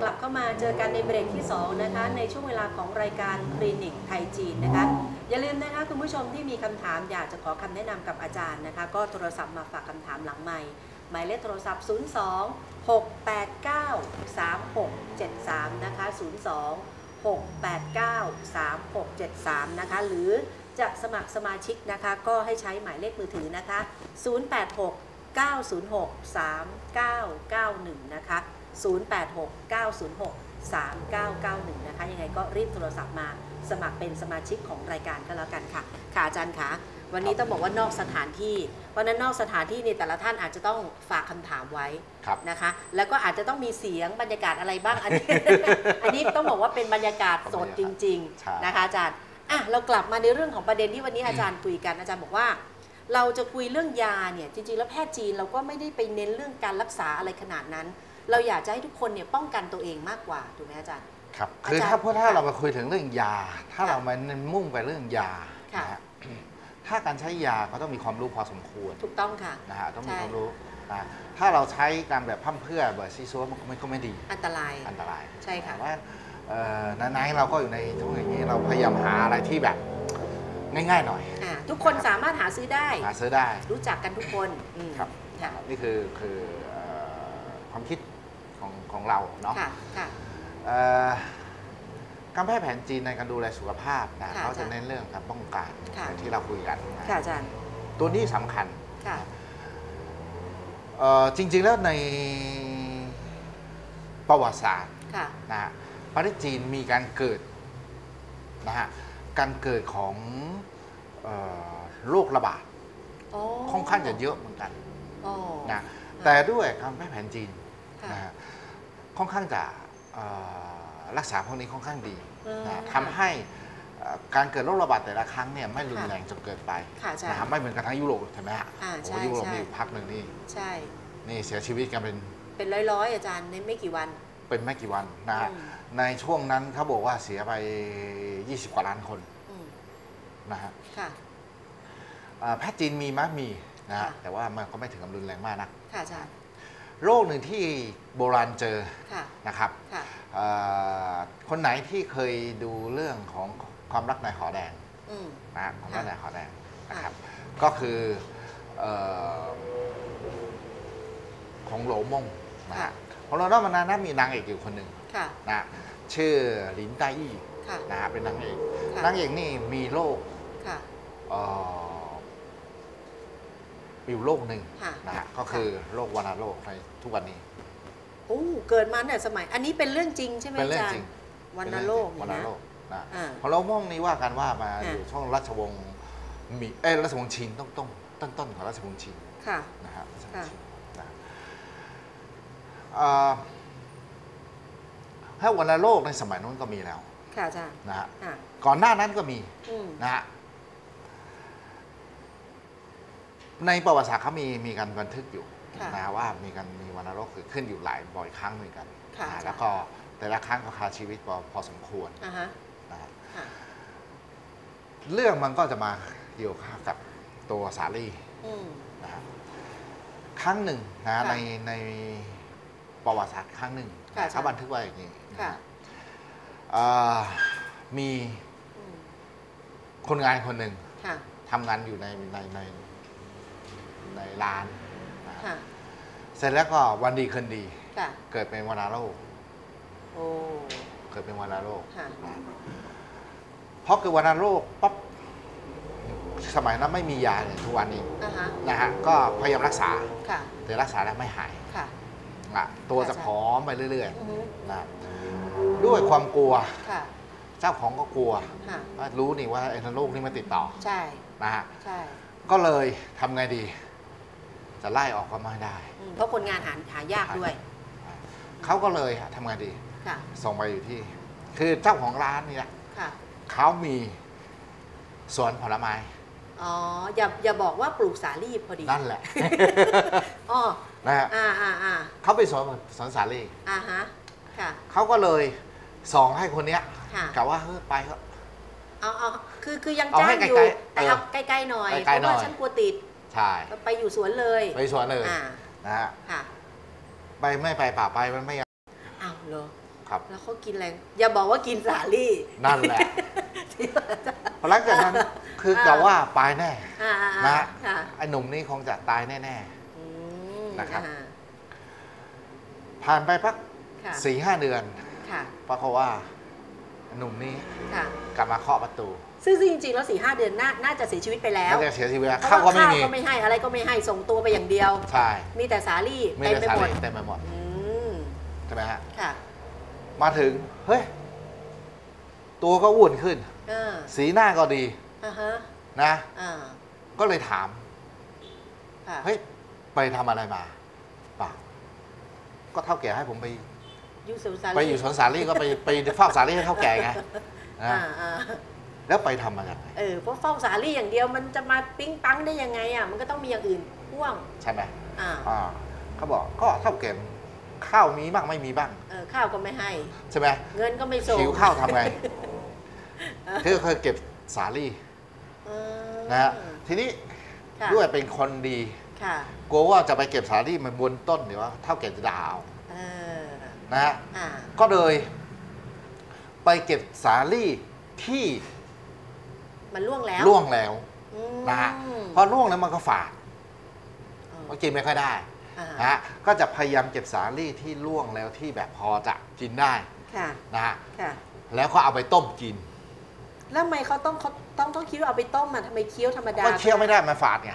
กลับเข้ามาเจอกันในเบรกที่ 2 นะคะ ในช่วงเวลาของรายการคลินิกไทยจีนนะคะ อย่าลืมนะคะคุณผู้ชมที่มีคำถามอยากจะขอคำแนะนำกับอาจารย์นะคะ ก็โทรศัพท์มาฝากคำถามหลังใหม่ หมายเลขโทรศัพท์ 02 689 3673 นะคะ 02 689 3673 นะคะ หรือจะสมัครสมาชิกนะคะ ก็ให้ใช้หมายเลขมือถือนะคะ 086 906 3991 นะคะ 086 906 3991 นะคะ ยังไงก็รีบโทรศัพท์มาสมัครเป็นสมาชิกของรายการก็แล้วกันค่ะ ค่ะอาจารย์คะวันนี้ต้องบอกว่านอกสถานที่ เพราะฉะนั้นนอกสถานที่นี่แต่ละท่านอาจจะต้องฝากคำถามไว้ครับ นะคะ แล้วก็อาจจะต้องมีเสียงบรรยากาศอะไรบ้าง อันนี้ อันนี้ต้องบอกว่าเป็นบรรยากาศสดจริง ใช่ ๆ นะคะอาจารย์อะเรากลับมาในเรื่องของประเด็นที่วันนี้อาจารย์คุยกันอาจารย์บอกว่า เราจะคุยเรื่องยาเนี่ยจริงๆแล้วแพทย์จีนเราก็ไม่ได้ไปเน้นเรื่องการรักษาอะไรขนาดนั้น เราอยากจะให้ทุกคนเนี่ยป้องกันตัวเองมากกว่าถูกไหมอาจารย์ ครับอาคือจารย์ถ้าพูดถ้าค่ะเรามาคุยถึงเรื่องยา ถ้าค่ะเรามามุ่งไปเรื่องยาค่ะ นะฮะถ้าการใช้ยาก็ต้องมีความรู้พอสมควรถูกต้องค่ะ นะฮะต้องมีใช่ ความรู้นะถ้าเราใช้การแบบพร่ำเพรื่อแบบซีซัวมันก็ไม่ก็ไม่ดีอันตราย อันตรายใช่ค่ะ แต่ว่าเอ่อไหนๆเราก็อยู่ในช่วงอย่างนี้เราพยายามหาอะไรที่แบบง่ายๆหน่อย อ่าทุกคนสามารถหาซื้อได้ หาซื้อได้ รู้จักกันทุกคนอืมครับ ค่ะ นี่คือคือเอ่อความคิด ของของเราเนาะค่ะค่ะ เอ่อการแพทย์แผนจีนในการดูแลสุขภาพนะค่ะเขาจะอาจารย์เน้นเรื่องการป้องกันค่ะ อย่างที่เราคุยกันนะค่ะอาจารย์ตัวนี้สำคัญค่ะ เอ่อจริง ๆ แล้วในประวัติศาสตร์ค่ะ นะฮะประเทศจีนมีการเกิดนะฮะการเกิดของเอ่อโรคระบาดโอ้ค่อนข้างจะเยอะเหมือนกัน โอ้ นะแต่ด้วยการแพทย์แผนจีนค่ะ นะฮะ ค่อนข้างจะเอ่อรักษาพวกนี้ค่อนข้างดีอืมนะทำให้เอ่อการเกิดโรคระบาดแต่ละครั้งเนี่ยไม่รุนค่ะแรงจนเกินไปค่ะอาจารนะครัย์บไม่เหมือนกันทั้งยุโรปใช่ไหมฮะอ่าโอ้ใช่ยุโรปใช่มีอยู่พักหนึ่งนี่ใช่นี่เสียชีวิตกันเป็นเป็นร้อยๆอาจารย์ในไม่กี่วัน เป็นไม่กี่วันนะฮะอืมในช่วงนั้นเขาบอกว่าเสียไป 20 กว่าล้านคนอืมนะฮะค่ะอ่าแพทย์จีนมีไหมมีนะฮะค่ะแต่ว่ามันก็ไม่ถึงกับรุนแรงมากนะค่ะอาจารย์ โรคหนึ่งที่โบราณเจอค่ะ นะครับค่ะ เอ่อคนไหนที่เคยดูเรื่องของความรักในหอแดงอืม นะฮะความรักในหอแดงนะค่ะครับ ก็คือเอ่อของโหลมงนะค่ะ ฮะของเราเนาะมันนั้นมีนางเอกอยู่คนหนึ่งค่ะ นะฮะชื่อหลินไต้อี้ค่ะ นะฮะเป็นนางเอกค่ะ นางเอกนี่มีโรคค่ะ เอ่อ อยู่โรคหนึ่งค่ะนะฮะก็คือโรควัณโรคในทุกวันนี้ โอ้เกิดมาเนี่ยสมัย อันนี้เป็นเรื่องจริงใช่ไหมเป็นเรื่อาองจารจริงย์วันนโลกวัเนี่ยณนะโรคนะอ่าของเราม่วงนี้ว่ากันว่ามาอ่า อยู่ช่วงราชวงศ์หมีเอ้ยราชวงศ์ชินต้นต้นต้นต้นของราชวงศ์ชิน ค่ะ นะฮะราชวงค่ะศ์ชินนะเอ่อถ้าวัณโรคในสมัยนู้นก็มีแล้วค่ะอาจารย์นะฮะอะก่อนหน้านั้นก็มีอืมนะฮะ ในประวัติศาสตร์เขามีมีการบันทึกอยู่ค่ะนะฮะว่ามีการมีวัณโรคเกิดขึ้นอยู่หลายบ่อยครั้งเหมือนกันค่ะ นะฮะอาจารย์แล้วก็แต่ละครั้งก็คาชีวิตพอพอสมควรอ่าฮะนะฮะค่ะเรื่องมันก็จะมาเกี่ยวข้องกับตัวสาลีอืม นะฮะครั้งหนึ่งนะค่ะในในประวัติศาสตร์ครั้งหนึ่งค่ะเขาบันทึกไว้อย่างนี้ค่ะ เอ่อมีอืมคนงานคนหนึ่ง ค่ะ ทำงานอยู่ในในใน ในร้านนะค่ะเสร็จแล้วก็วันดีคืนดี ค่ะเกิดเป็นวัณโรคโอ้เกิดเป็นวัณโรคค่ะนะเพราะเกิดวัณโรคปั๊บสมัยนั้นไม่มียาอย่างทุกวันนี้อ่าฮะนะฮะก็พยายามรักษา ค่ะแต่รักษาแล้วไม่หายค่ะ อะตัวจะค่ะผอมไปเรื่อยอือฮึๆนะด้วยความกลัวค่ะเจ้าของก็กลัวค่ะว่ารู้นี่ว่าไอ้โรคนี่มันติดต่อใช่นะฮะ ใช่ก็เลยทำไงดี จะไล่ออกก็ไม่ได้ อืมเพราะคนงานหาหายากด้วยเขาก็เลยทำไงดี ค่ะส่งไปอยู่ที่ คือเจ้าของร้านนี่แหละค่ะเขามีสวนผลไม้อ๋ออย่าอย่าบอกว่าปลูกสาลี่พอดีนั่นแหละอ๋อนะฮะอ่าอ่าอ่าเขาไปสวนสวนสาลีอ่าฮะค่ะ เขาก็เลยส่งให้คนเนี้ยค่ะ กะว่าเฮ้ยไปก็เอาเอาคือคือยังเอาจ้าให้งอยู่ไกลๆแต่เออเอาใกล้ๆหน่อยไกลๆเพราะว่าหน่อย ฉันกลัวติด ใช่ไปอยู่สวนเลยไปสวนเลยอ่านะฮะค่ะไปไม่ไปป่าไปมันไม่อ้าวเหรอครับแล้วเขากินอะไรอย่าบอกว่ากินสาลี่นั่นแหละที่ว่าจะพอหลังจากนั้นคือกับว่าปลายแน่อ่าอ่านะอ่าฮะค่ะไอ้หนุ่มนี่คงจะตายแน่อืมนะครับอ่าๆผ่านไปพักค่ะสี่ห้าเดือนค่ะปรากฏว่าหนุ่มนี้ค่ะกลับมาเคาะประตู ซึ่งซึ่งจริงๆแล้วสี่ห้าเดือนน่าน่าจะเสียชีวิตไปแล้วน่าจะเสียชีวิตแล้วเพราะข้าวก็ว่าไม่ข้าวมีก็ไม่ให้อะไรก็ไม่ให้ส่งตัวไปอย่างเดียว ใช่ มีแต่สาลี่ไม่เต็มได้ไปสาหมดลีเต็มไปหมดอืมใช่ไหมฮะค่ะมาถึงเฮ้ยตัวก็อ้วนขึ้นเออสีหน้าก็ดีอ่าฮะนะอ่าก็เลยถามค่ะเฮ้ยไปทำอะไรมาเปล่าก็เท่าแก่ให้ผมไปอยู่สวนสาลี่ไปอยู่สวนสาลี่ก็ไปไปเฝ้าสาลี่ให้เท่าแก่ไงนะอ่าอ่า แล้วไปทำมาจากไหนเออเพราะเฝ้าสาลี่อย่างเดียวมันจะมาปิ๊งปังได้ยังไงอะมันก็ต้องมีอย่างอื่นพ่วงใช่ไหมอ่าอ่าเขาบอกก็เท่าแก่ข้าวมีบ้างไม่มีบ้างเออข้าวก็ไม่ให้ใช่ไหมเงินก็ไม่ส่งหิวข้าวทำไงคือเคยเก็บสาลี่เออนะฮะทีนี้ค่ะด้วยเป็นคนดีค่ะกลัวว่าจะไปเก็บสาลี่มันบนต้นเดี๋ยวว่าเท่าแก่จะด่าเอาเออนะฮะอ่าก็เลย ไปเก็บสาลี่ที่ มันล่วงแล้วล่วงแล้วอืมนะฮะพอล่วงแล้วมันก็ฝาดเออมันกินไม่ค่อยได้อ่านะฮะก็จะพยายามเก็บสาลี่ที่ล่วงแล้วที่แบบพอจะกินได้ค่ะนะฮะค่ะ แล้วก็เอาไปต้มกินแล้วทำไมเขาต้องเขาต้องต้องคิดว่าเอาไปต้มอะทำไมเคี้ยวธรรมดา ก็เคี้ยวไม่ได้มันฝาดไง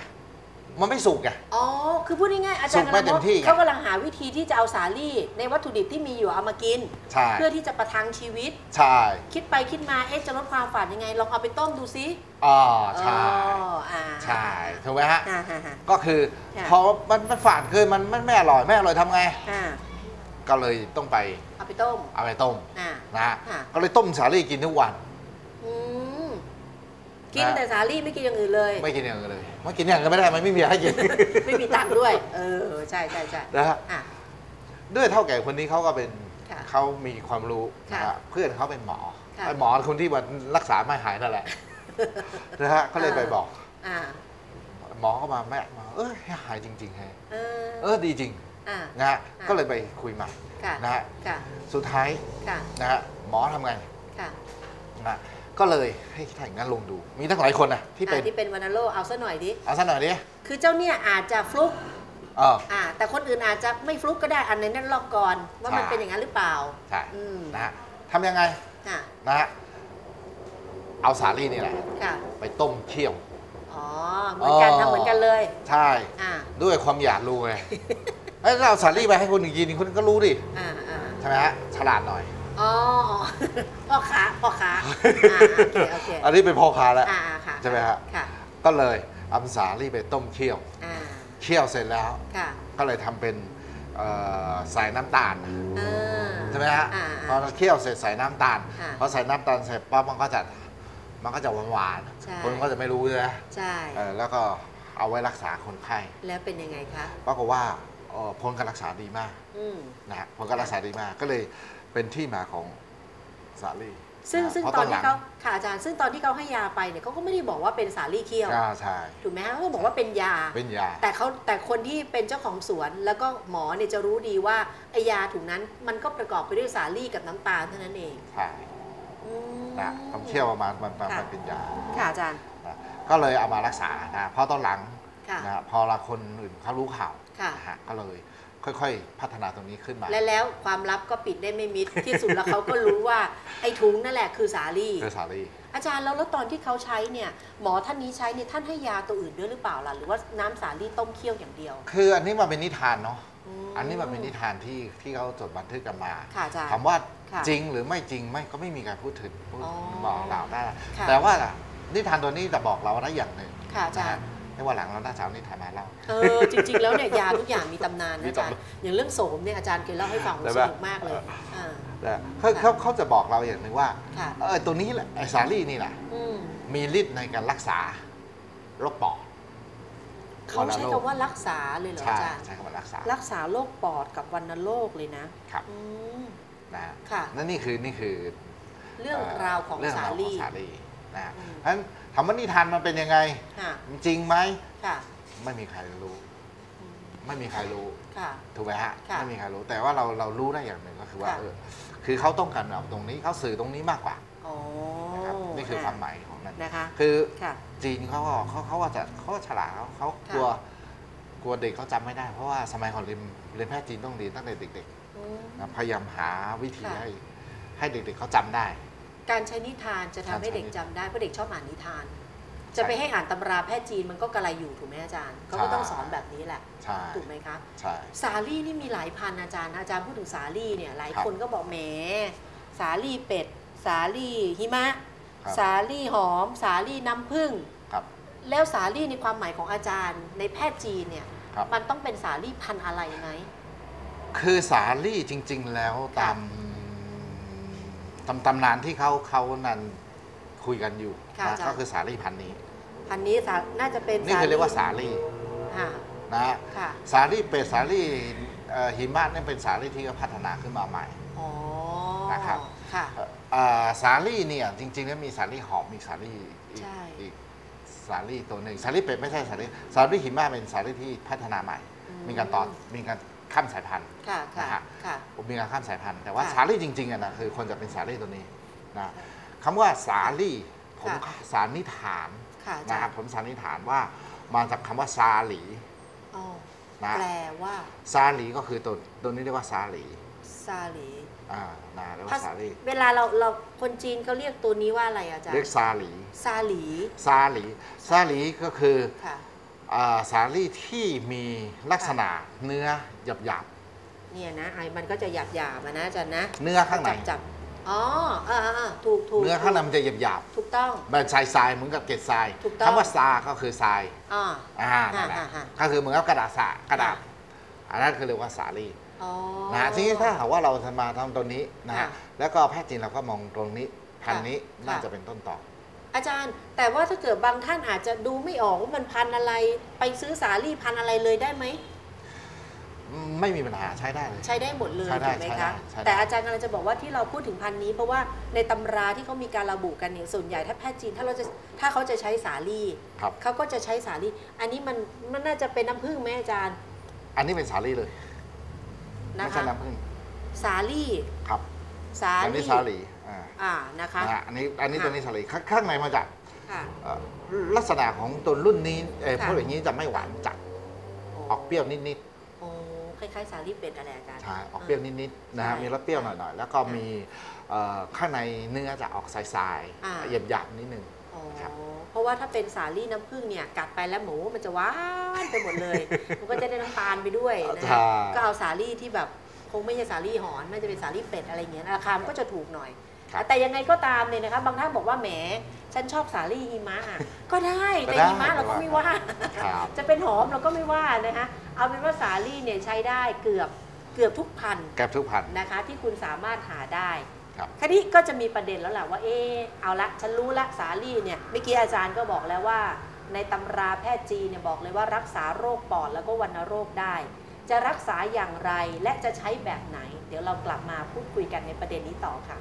มันไม่สุกไง อ๋อ คือพูดง่ายๆอาจารย์สุกไม่เต็มที่ไงเขากำลังหาวิธีที่จะเอาสาลี่ ในวัตถุดิบที่มีอยู่เอามากิน ใช่ เพื่อที่จะประทังชีวิต ใช่คิดไปคิดมา เอ๊ะจะลดความฝาดยังไง ลองเอาไปต้มดูซิอ๋อใช่อ๋ออ่าใช่ถูกไหมฮะ อ่าฮะฮะ ก็คือค่ะ พอมันมันฝาดเกินมันมันไม่อร่อยไม่อร่อยทำไง อ่าก็เลยต้องไปเอาไปต้มเอาไปต้มอ่า นะฮะค่ะ ก็เลยต้มสาลี่กินทุกวันอืม กินนะแต่สาลี่ไม่กินอย่างอื่นเลย ไม่กินอย่างอื่นเลยไม่กินอย่างอื่นไม่ได้มันไม่มีให้กิน ไม่มีตังค์ด้วย เออใช่ใช่ใช่นะฮะอะ ด้วยเท่าแก่คนนี้เขาก็เป็นค่ะเขามีความรู้ค่ะนะฮะเพื่อนเขาเป็นหมอค่ะ ไอ้หมอคนที่มันรักษาไม่หายนั่นแหละนะฮะเขาเลยไปบอก อ่าหมอก็มาแม่มาเออหายจริงๆฮะเออเออดีจริงอ่า นะฮะค่ะ ก็เลยไปคุยใหม่ค่ะนะฮะค่ะสุดท้ายค่ะนะฮะหมอทำไงค่ะ นะฮะ ก็เลยให้ถ้าอย่างนั้นลงดู มีตั้งหลายคนนะที่เป็นอะที่เป็นวัณโรคเอาซะหน่อยดิ เอาสักหน่อยดิคือเจ้าเนี่ยอาจจะฟลุกเออ อ่าแต่คนอื่นอาจจะไม่ฟลุกก็ได้อันไหนนั่นลอกก่อนว่ามันใช่ เป็นอย่างนั้นหรือเปล่า ใช่อืมนะฮะทำยังไงอะนะฮะเอาสาลี่นี่แหละค่ะ ไปต้มเคี่ยว อ๋อ เหมือนกันอ๋อ ทำเหมือนกันเลย ใช่ อ่า ด้วยความอยากรู้ไง เอ้ยเราเอาสาลี่ไปให้คนอื่นกินคนก็รู้ดิ อ่าอ่าใช่ไหมฮะฉลาดหน่อย อ๋อพ่อค้าพ่อค้าอ่าโอเคโอเคอันนี้เป็นพ่อค้าแล้วอ่าอ่าค่ะใช่ไหมฮะค่ะ ก็เลยเอาสาลี่ไปต้มเคี่ยวอ่าเคี่ยวเสร็จแล้ว ค่ะก็เลยทำเป็นเอ่อใส่น้ำตาลอ่าใช่ไหมฮะอ่าพอเราเคี่ยวเสร็จใส่น้ำตาลค่ะพอใส่น้ำตาลเสร็จปั๊บมันก็จะมันก็จะหวานหวานใช่ คนก็จะไม่รู้เลยนะใช่ เออแล้วก็เอาไว้รักษาคนไข้แล้วเป็นยังไงคะ ปรากฏว่าเอ่อผลการรักษาดีมาก อืม นะฮะผลการรักษาดีมากก็เลย เป็นที่มาของสาลี่ซึ่งนะฮะซึ่งพระตอนที่หลัเขาค่ะอาจารย์ซึ่งตอนที่เขาให้ยาไปเนี่ยเขาก็ไม่ได้บอกว่าเป็นสาลี่เคี่ยวอ่าใช่ถูกไหมฮะเขาก็บอกว่าเป็นยาเป็นยา แต่เขาแต่คนที่เป็นเจ้าของสวนแล้วก็หมอเนี่ยจะรู้ดีว่าไอยาถุงนั้นมันก็ประกอบไปด้วยสาลี่กับน้ำตาลเท่านั้นเองใช่อืมนะต้องเคี่ยวประมาณมันมันค่ะมันเป็นยาค่ะอาจารย์นะก็เลยเอามารักษานะเพราะตอนหลังค่ะนะพอละคนอื่นเขารู้ข่าว ค่ะ นะฮะก็เลยค่อยๆ พัฒนาตรงนี้ขึ้นมาและแล้วความลับก็ปิดได้ไม่มิด ที่สุดแล้วเขาก็รู้ว่าไอ้ถุงนั่นแหละคือสาลี่ คือสาลี่ อาจารย์แล้วแล้วตอนที่เขาใช้เนี่ยหมอท่านนี้ใช้เนี่ยท่านให้ยาตัวอื่นด้วยหรือเปล่าล่ะหรือว่าน้ำสาลี่ต้มเคี่ยวอย่างเดียวคืออันนี้มันเป็นนิทานเนาะมอันนี้มันเป็นนิทานที่ที่เขาจดบันทึกกันมาค่ะอาจารย์ ถามว่าค่ะจริงหรือไม่จริงไม่ก็ไม่มีการพูดถึงพูดอ๋อบอกเราได้ ค่ะ แต่ว่านิทานตัวนี้จะบอกเราได้อย่างหนึ่ง ค่ะอาจารย์นะฮะ ไม่ว่าหลังเราน่าจะเอานิทานมาเล่า เออจริง ๆ แล้วเนี่ยยาทุกอย่างมีตำนานนะมีอาจารย์ตำนานอย่างเรื่องโสมเนี่ยอาจารย์เคยเล่าให้ฟังได้สปะนุกมากเลยอ่าแต่เขาเขาเขาจะบอกเราอย่างหนึ่งว่าค่ะเออตัวนี้แหละไอสาลี่นี่แหละอืมมีฤทธิ์ในการรักษาโรคปอดเขาใช้วัณโรคคำว่ารักษาเลยเหรอใช่อาจารย์ใช้คำว่ารักษา รักษาโรคปอดกับวัณโรคเลยนะครับอืมนะฮะค่ะนั่นนี่คือนี่คือ เรื่องราวของเรื่องสาราวขอลี่งสาลี่ นะฮะอืมเพราะฉะนั้นถามว่านิทานมันเป็นยังไง ค่ะ จริงไหมค่ะ ไม่มีใครรู้อือืมไม่มีใครรู้ค่ะ ถูกไหมฮะค่ะไม่มีใครรู้ แต่ว่าเราเรารู้ได้อย่างหนึ่งก็คือว่าค่ะ เออคือเขาต้องการเอาตรงนี้เขาสื่อตรงนี้มากกว่าอ๋อนะครับนี่คือความหมายของนั้นนะคะ คือค่ะ จีนเขาก็เขาเขาก็จะเขาก็ฉลาดเขาเขากลัวกลัวเด็กเขาจำไม่ได้ เพราะว่าสมัยก่อนเรียนเรียนแพทย์จีนต้องเรียนตั้งแต่เด็กอืม ๆนะพยายามหาวิธีค่ะ ให้ให้เด็กๆเขาจำได้ การใช้นิทานจะทำให้การใช้เด็กจำได้เพราะเด็กชอบอ่านนิทานใช่จะไปให้อ่านตำราแพทย์จีนมันก็กระไรอยู่ถูกไหมอาจารย์เขาก็ใช่ต้องสอนแบบนี้แหละใช่ถูกไหมคะใช่ สาลี่นี่มีหลายพันอาจารย์นะอาจารย์พูดถึงสาลี่เนี่ยหลายครับคนก็บอกแหมสาลี่เป็ด สาลี่หิมะ ครับ สาลี่หอม สาลี่น้ำผึ้งครับ แล้วสาลี่ในความหมายของอาจารย์ ในแพทย์จีนเนี่ยครับ มันต้องเป็นสาลี่พันธุ์อะไรไหม คือสาลี่จริง ๆ แล้วตาม ตำตำนานที่เขาเขานั้นคุยกันอยู่ค่ะนะอาจารย์ ก็คือสาลี่พันธุ์นี้ พันธุ์นี้สาน่าจะเป็นนี่คือเรียกว่าสาลี่ค่ะนะฮะค่ะสาลี่เป็ดสาลี่เอ่อหิมะนี่เป็นสาลี่ที่เขาพัฒนาขึ้นมาใหม่ อ๋อนะครับ ค่ะเอ่อเอ่อสาลี่เนี่ยจริงๆแล้วมีสาลี่หอมมีสาลี่อีกใช่ อีกสาลี่ตัวหนึ่งสาลี่เป็ดไม่ใช่สาลี่สาลี่หิมะเป็นสาลี่ที่พัฒนาใหม่ มีการต่อมีการ ข้ามสายพันธุ์ค่ะค่ะนะฮะค่ะมีการข้ามสายพันธุ์แต่ว่าค่ะสาลี่จริงๆอะนะคือคนจะเป็นสาลี่ตัวนี้นะคำว่าสาลี่ผมค่ะสานนิษฐานค่ะอานะจาครัรบย์ผมสันนิษฐานว่ามาจากคำว่าซาหลีอ๋อนะแปลว่า ซาหลีก็คือตัวตัวนี้เรียกว่าซาหลีซาหลีอ่านะเรียกภาว่าษาซาหลีเวลาเราเราคนจีนเขาเรียกตัวนี้ว่าอะไรอาจารเรียกย์ซาหลี ซาหลี ซาหลีซาหลีก็คือ ค่ะ อ่าสาลี่ที่มีลักษณะเนื้อหยาบหยาบเนี่ยนะไอ้มันก็จะหยาบหยาบๆอะนะอาจารย์นะๆเนื้อข้างในจับจับอ๋อเออเออเออถูกถูกเนื้อข้างในมันจะหยาบหยาบถูกต้อง ๆแบบทรายทรายเหมือนกับเกล็ดทรายถูกต้อง คำว่าซาก็คือทรายอ่า อ่านั่นแหละฮะฮะก็คือเหมือนกับกระดาษสะกระดาษอันนั้นคือเรียกว่าสาลีอ๋อ นะฮะทีนี้ถ้าหากว่าเราจะมาทำตัวนี้นะฮะค่ะแล้วก็แพทย์จีนเราก็มองตรงนี้พันธุ์นี้ค่ะน่าจะเป็นต้นต่อ อาจารย์ แต่ว่าถ้าเกิดบางท่านอาจจะดูไม่ออกว่ามันพันธุ์อะไร ไปซื้อสาลี่พันธุ์อะไรเลยได้ไหมไม่มีปัญหาใช้ได้เลย ใช้ได้หมดเลยใช้ได้ถูกไหมใช้ได้คะใช้ได้แต่อาจารย์กำลังจะบอกว่าที่เราพูดถึงพันธุ์นี้ เพราะว่าในตำราที่เขามีการระบุกันเนี่ยส่วนใหญ่ถ้าแพทย์จีนถ้าเราจะถ้าเขาจะใช้สาลี่ครับเขาก็จะใช้สาลี่ อันนี้มันมันน่าจะเป็นน้ำผึ้งไหมอาจารย์ อันนี้เป็นสาลีเลยนะไม่ใช่คะน้ำผึ้งสาลี่ครับ สาอันนี้ลี่สาลี อ่าอ่านะคะนะฮะอันนี้อันนี้ค่ะตัวนี้สาลีข้างข้างในมาจากค่ะ เอ่อลักษณะของตัวรุ่นนี้เอ่อค่ะพวกอย่างนี้จะไม่หวานจัดออกเปรี้ยวนิดโอ้คล้าย ๆ สาลี่เป็ดอะไรอาจารย์ ๆใช่ออกเปรี้ยวนิดๆนะฮะใช่มีรสเปรี้ยวหน่อยๆแล้วก็มีเอ่อข้างในเนื้อจะออกทรายอ่า ๆหยาบๆนิดนึง อ๋อครับ เพราะว่าถ้าเป็นสาลี่น้ำผึ้งเนี่ยกัดไปแล้วหมูมันจะหวานไปหมดเลย มันก็จะได้น้ำตาลไปด้วยนะใช่ก็เอาสาลี่ที่แบบคงไม่ใช่สาลี่หอนน่าจะเป็นสาลี่เป็ดอะไรเงี้ยราคามันก็จะถูกหน่อยครับ แต่ยังไงก็ตามเนี่ยนะคะบางท่านบอกว่าแหมฉันชอบสาลี่หิมะอะก็ได้ก็แต่ได้หิมะเราก็ไม่ว่าครับจะเป็นหอมเราก็ไม่ว่านะคะเอาเป็นว่าสาลี่เนี่ยใช้ได้เกือบเกือบทุกพันธุ์แกบทุกพันธุ์นะคะ ที่คุณสามารถหาได้ครับคราวนี้ก็จะมีประเด็นแล้วแหละว่าเออเอาละฉันรู้ละสาลี่เนี่ยเมื่อกี้อาจารย์ก็บอกแล้วว่า ในตำราแพทย์จีนเนี่ยบอกเลยว่ารักษาโรคปอดแล้วก็วัณโรคได้ จะรักษาอย่างไรและจะใช้แบบไหน เดี๋ยวเรากลับมาพูดคุยกันในประเด็นนี้ต่อค่ะ